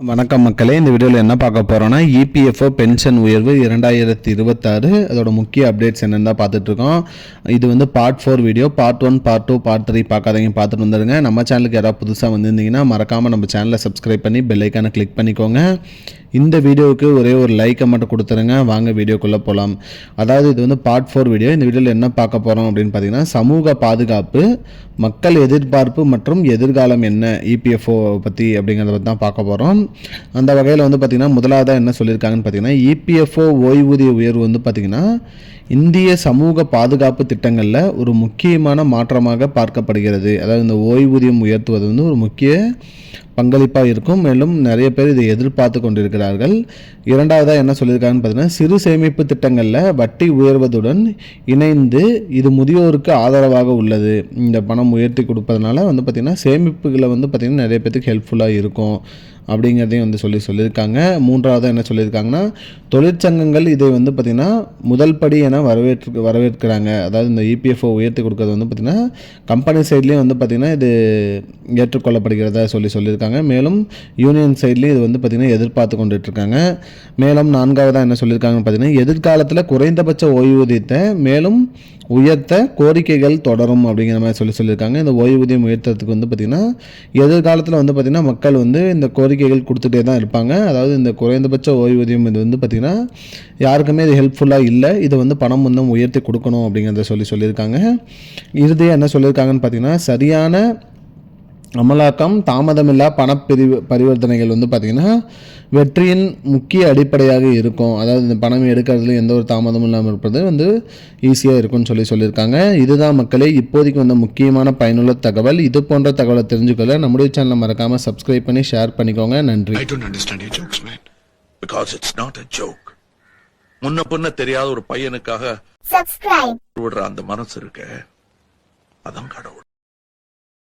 வணக்கம் மக்களே இந்த வீடியோவில் என்ன பார்க்க போகிறோம்னா இபிஎஃப்ஓ பென்ஷன் உயர்வு இரண்டாயிரத்தி இருபத்தாறு. அதோட முக்கிய அப்டேட்ஸ் என்னென்னு தான் பார்த்துட்ருக்கோம் இது வந்து part four video part one part two part three பார்க்காதீங்க பார்த்துட்டு வந்துடுங்க நம்ம சேனலுக்கு யாராவது புதுசாக வந்திருந்தீங்கன்னா மறக்காமல் நம்ம சேனலை சப்ஸ்கிரைப் பண்ணி பெல் கிளிக் பண்ணிக்கோங்க. இந்த வீடியோவுக்கு ஒரே ஒரு லைக்கை மட்டும் கொடுத்துருங்க. வாங்க வீடியோக்குள்ளே போகலாம் அதாவது இது வந்து பார்ட் ஃபோர் வீடியோ இந்த வீடியோவில் என்ன பார்க்க போகிறோம் அப்படின்னு பார்த்தீங்கன்னா சமூக பாதுகாப்பு மக்கள் எதிர்பார்ப்பு மற்றும் எதிர்காலம் என்ன இபிஎஃப்ஓ பற்றி அப்படிங்கிறத பற்றி தான் பார்க்க போகிறோம் அந்த வகையில் வந்து பார்த்திங்கன்னா முதலாவதாக என்ன சொல்லியிருக்காங்கன்னு பார்த்தீங்கன்னா இபிஎஃப்ஓ ஓய்வூதிய உயர்வு வந்து பார்த்திங்கன்னா இந்திய சமூக பாதுகாப்பு திட்டங்களில் ஒரு முக்கியமான மாற்றமாக பார்க்கப்படுகிறது. அதாவது இந்த ஓய்வூதியம் உயர்த்துவது வந்து ஒரு முக்கிய பங்களிப்பாக இருக்கும். மேலும் நிறைய பேர் இதை எதிர்பார்த்து கொண்டிருக்கிறார்கள். இரண்டாவதாக என்ன சொல்லியிருக்காங்கன்னு பார்த்தீங்கன்னா சிறு சேமிப்பு திட்டங்களில் வட்டி உயர்வதுடன் இணைந்து இது முதியோருக்கு ஆதரவாக உள்ளது. இந்த பணம் உயர்த்தி கொடுப்பதனால வந்து பார்த்திங்கன்னா சேமிப்புகளை வந்து பார்த்திங்கன்னா நிறைய பேத்துக்கு ஹெல்ப்ஃபுல்லாக இருக்கும். அப்படிங்கிறதையும் வந்து சொல்லி சொல்லியிருக்காங்க. மூன்றாவது என்ன சொல்லியிருக்காங்கன்னா தொழிற்சங்கங்கள் இதை வந்து பார்த்திங்கன்னா முதல் படி என வரவேற்று வரவேற்கிறாங்க. அதாவது இந்த இபிஎஃப்ஓ உயர்த்தி கொடுக்கறது வந்து பார்த்திங்கன்னா கம்பெனி சைட்லேயும் வந்து பார்த்திங்கன்னா இது ஏற்றுக்கொள்ளப்படுகிறதா சொல்லி சொல்லியிருக்காங்க. மேலும் யூனியன் சைட்லேயும் இது வந்து பார்த்திங்கன்னா எதிர்பார்த்து கொண்டுட்டு இருக்காங்க மேலும் நான்காவதாக என்ன சொல்லியிருக்காங்கன்னு பார்த்தீங்கன்னா எதிர்காலத்தில் குறைந்தபட்ச ஓய்வூதியத்தை மேலும் உயர்த்த கோரிக்கைகள் தொடரும் அப்படிங்கிற மாதிரி சொல்லி சொல்லியிருக்காங்க. இந்த ஓய்வூதியம் உயர்த்துறதுக்கு வந்து பார்த்திங்கன்னா எதிர்காலத்தில் வந்து பார்த்திங்கன்னா மக்கள் வந்து இந்த கோரிக்கைகள் கொடுத்துட்டே தான் இருப்பாங்க. அதாவது இந்த குறைந்தபட்ச ஓய்வூதியம் இது வந்து பார்த்திங்கன்னா யாருக்குமே இது ஹெல்ப்ஃபுல்லாக இல்லை. இதை வந்து பணம் வந்து உயர்த்தி கொடுக்கணும் அப்படிங்கிறத சொல்லி சொல்லியிருக்காங்க. இறுதியாக என்ன சொல்லியிருக்காங்கன்னு பார்த்திங்கன்னா சரியான அமலாக்கம் தாமதமில்லா பணப்பிரிவு பரிவர்த்தனைகள் வந்து பார்த்திங்கன்னா வெற்றியின் முக்கிய அடிப்படையாக இருக்கும். அதாவது இந்த பணம் எடுக்கிறதுல எந்த ஒரு தாமதமும் இல்லாமல் இருப்பது வந்து ஈஸியாக இருக்கும்னு சொல்லி சொல்லியிருக்காங்க. இதுதான் மக்களே இப்போதைக்கு வந்த முக்கியமான பயனுள்ள தகவல். இது போன்ற தகவலை தெரிஞ்சுக்கொள்ள நம்முடைய சேனலை மறக்காமல் சப்ஸ்கிரைப் பண்ணி ஷேர் பண்ணிக்கோங்க. நன்றி. I don't understand your jokes, man. Because it's not a joke. முன்ன பின்ன தெரியாத ஒரு பையனுக்காக. விடுற அந்த மனசு இருக்க. அதான் கடவுள்.